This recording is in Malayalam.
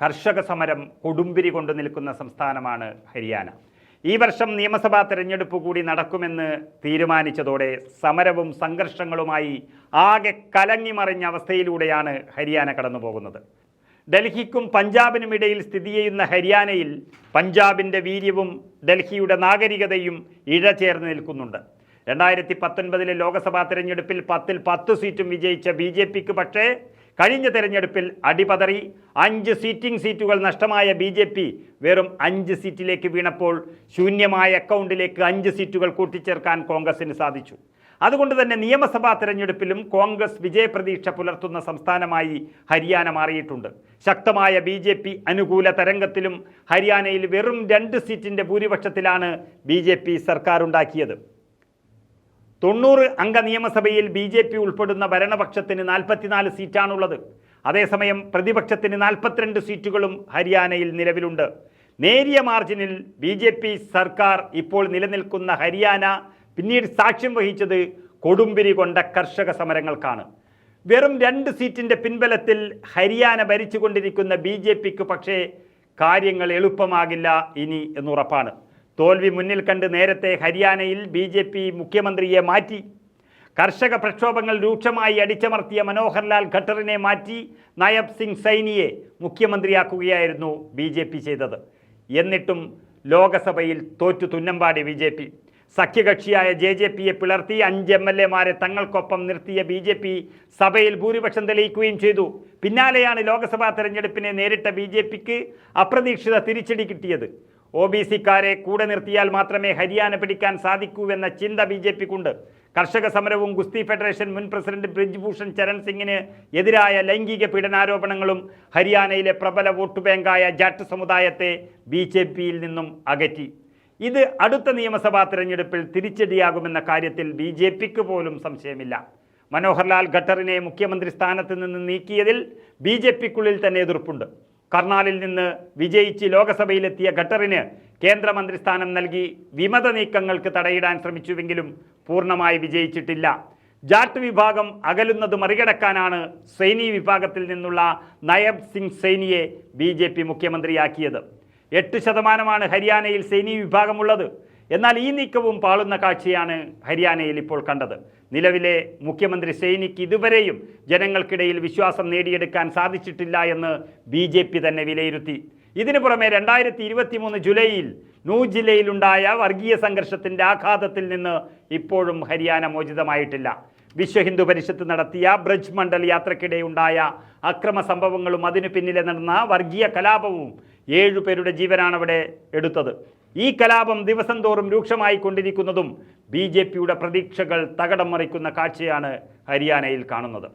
കർഷക സമരം കൊടുമ്പിരി കൊണ്ടു നിൽക്കുന്ന സംസ്ഥാനമാണ് ഹരിയാന. ഈ വർഷം നിയമസഭാ തെരഞ്ഞെടുപ്പ് കൂടി നടക്കുമെന്ന് തീരുമാനിച്ചതോടെ സമരവും സംഘർഷങ്ങളുമായി ആകെ കലങ്ങിമറിഞ്ഞ അവസ്ഥയിലൂടെയാണ് ഹരിയാന കടന്നുപോകുന്നത്. ഡൽഹിക്കും പഞ്ചാബിനും ഇടയിൽ സ്ഥിതി ചെയ്യുന്ന ഹരിയാനയിൽ പഞ്ചാബിന്റെ വീര്യവും ഡൽഹിയുടെ നാഗരികതയും ഇഴചേർന്ന് നിൽക്കുന്നുണ്ട്. രണ്ടായിരത്തി പത്തൊൻപതിലെ ലോക്സഭാ തെരഞ്ഞെടുപ്പിൽ പത്തിൽ പത്ത് സീറ്റും വിജയിച്ച ബി ജെ പിക്ക് പക്ഷേ കഴിഞ്ഞ തെരഞ്ഞെടുപ്പിൽ അടിപതറി അഞ്ച് സീറ്റിംഗ് സീറ്റുകൾ നഷ്ടമായ ബി ജെ പി വെറും അഞ്ച് സീറ്റിലേക്ക് വീണപ്പോൾ ശൂന്യമായ അക്കൗണ്ടിലേക്ക് അഞ്ച് സീറ്റുകൾ കൂട്ടിച്ചേർക്കാൻ കോൺഗ്രസിന് സാധിച്ചു. അതുകൊണ്ട് തന്നെ നിയമസഭാ തെരഞ്ഞെടുപ്പിലും കോൺഗ്രസ് വിജയപ്രതീക്ഷ പുലർത്തുന്ന സംസ്ഥാനമായി ഹരിയാന മാറിയിട്ടുണ്ട്. ശക്തമായ ബി ജെ പി അനുകൂല തരംഗത്തിലും ഹരിയാനയിൽ വെറും രണ്ട് സീറ്റിന്റെ ഭൂരിപക്ഷത്തിലാണ് ബി ജെ പി സർക്കാർ ഉണ്ടാക്കിയത് തൊണ്ണൂറ് അംഗ നിയമസഭയിൽ ബി ജെ പി ഉൾപ്പെടുന്ന ഭരണപക്ഷത്തിന് നാൽപ്പത്തിനാല് സീറ്റാണുള്ളത്. അതേസമയം പ്രതിപക്ഷത്തിന് നാൽപ്പത്തിരണ്ട് സീറ്റുകളും ഹരിയാനയിൽ നിലവിലുണ്ട്. നേരിയ മാർജിനിൽ ബി ജെ പി സർക്കാർ ഇപ്പോൾ നിലനിൽക്കുന്ന ഹരിയാന പിന്നീട് സാക്ഷ്യം വഹിച്ചത് കൊടുമ്പിരി കൊണ്ട കർഷക സമരങ്ങൾക്കാണ്. വെറും രണ്ട് സീറ്റിന്റെ പിൻബലത്തിൽ ഹരിയാന ഭരിച്ചുകൊണ്ടിരിക്കുന്ന ബി ജെ പിക്ക് പക്ഷേ കാര്യങ്ങൾ എളുപ്പമാകില്ല ഇനി എന്നുറപ്പാണ്. തോൽവി മുന്നിൽ കണ്ട് നേരത്തെ ഹരിയാനയിൽ ബി ജെ പി മുഖ്യമന്ത്രിയെ മാറ്റി കർഷക പ്രക്ഷോഭങ്ങൾ രൂക്ഷമായി അടിച്ചമർത്തിയ മനോഹർലാൽ ഖട്ടറിനെ മാറ്റി നയബ് സിംഗ് സൈനിയെ മുഖ്യമന്ത്രിയാക്കുകയായിരുന്നു ബി ജെ പി ചെയ്തത്. എന്നിട്ടും ലോകസഭയിൽ തോറ്റു തുന്നമ്പാടി ബി ജെ പി. സഖ്യകക്ഷിയായ ജെ ജെ പിയെ പിളർത്തി അഞ്ച് എം എൽ എമാരെ തങ്ങൾക്കൊപ്പം നിർത്തിയ ബി ജെ പി സഭയിൽ ഭൂരിപക്ഷം തെളിയിക്കുകയും ചെയ്തു. പിന്നാലെയാണ് ലോക്സഭാ തെരഞ്ഞെടുപ്പിനെ നേരിട്ട ബി ജെ പിക്ക് അപ്രതീക്ഷിത തിരിച്ചടി കിട്ടിയത്. ഒ ബി സിക്കാരെ കൂടെ നിർത്തിയാൽ മാത്രമേ ഹരിയാന പിടിക്കാൻ സാധിക്കൂ എന്ന ചിന്ത ബി ജെ പിക്കുണ്ട്. കർഷക സമരവും ഗുസ്തി ഫെഡറേഷൻ മുൻ പ്രസിഡന്റ് ബ്രിജ്ഭൂഷൺ ചരൺ സിംഗിന് എതിരായ ലൈംഗിക പീഡനാരോപണങ്ങളും ഹരിയാനയിലെ പ്രബല വോട്ട് ബാങ്കായ ജാട്ട് സമുദായത്തെ ബി ജെ പിയിൽ നിന്നും അകറ്റി. ഇത് അടുത്ത നിയമസഭാ തിരഞ്ഞെടുപ്പിൽ തിരിച്ചടിയാകുമെന്ന കാര്യത്തിൽ ബി ജെ പിക്ക് പോലും സംശയമില്ല. മനോഹർലാൽ ഖട്ടറിനെ മുഖ്യമന്ത്രി സ്ഥാനത്ത് നിന്ന് നീക്കിയതിൽ ബി ജെ പിക്കുള്ളിൽ തന്നെ എതിർപ്പുണ്ട്. കർണാലിൽ നിന്ന് വിജയിച്ച് ലോക്സഭയിലെത്തിയ ഖട്ടറിന് കേന്ദ്രമന്ത്രി സ്ഥാനം നൽകി വിമത നീക്കങ്ങൾക്ക് തടയിടാൻ ശ്രമിച്ചുവെങ്കിലും പൂർണമായി വിജയിച്ചിട്ടില്ല. ജാട്ട് വിഭാഗം അകലുന്നത് മറികടക്കാനാണ് സൈനി വിഭാഗത്തിൽ നിന്നുള്ള നയബ് സിംഗ് സൈനിയെ ബി ജെ പി മുഖ്യമന്ത്രിയാക്കിയത്. എട്ട് ശതമാനമാണ് ഹരിയാനയിൽ സൈനി വിഭാഗമുള്ളത്. എന്നാൽ ഈ നീക്കവും പാളുന്ന കാഴ്ചയാണ് ഹരിയാനയിൽ ഇപ്പോൾ കണ്ടത്. നിലവിലെ മുഖ്യമന്ത്രി സൈനിക്ക് ഇതുവരെയും ജനങ്ങൾക്കിടയിൽ വിശ്വാസം നേടിയെടുക്കാൻ സാധിച്ചിട്ടില്ല എന്ന് ബി ജെ പി തന്നെ വിലയിരുത്തി. ഇതിനു പുറമെ രണ്ടായിരത്തി ഇരുപത്തി മൂന്ന് ജൂലൈയിൽ നൂ ജില്ലയിലുണ്ടായ വർഗീയ സംഘർഷത്തിന്റെ ആഘാതത്തിൽ നിന്ന് ഇപ്പോഴും ഹരിയാന മോചിതമായിട്ടില്ല. വിശ്വ ഹിന്ദു പരിഷത്ത് നടത്തിയ ബ്രജ് മണ്ഡൽ യാത്രക്കിടെ ഉണ്ടായ അക്രമ സംഭവങ്ങളും അതിനു പിന്നിലെ നടന്ന വർഗീയ കലാപവും ഏഴുപേരുടെ ജീവനാണ് അവിടെ എടുത്തത്. ഈ കലാപം ദിവസം തോറും രൂക്ഷമായി കൊണ്ടിരിക്കുന്നതും ബി ജെ പിയുടെ പ്രതീക്ഷകൾ തകടം മറിക്കുന്ന കാഴ്ചയാണ് ഹരിയാനയിൽ കാണുന്നത്.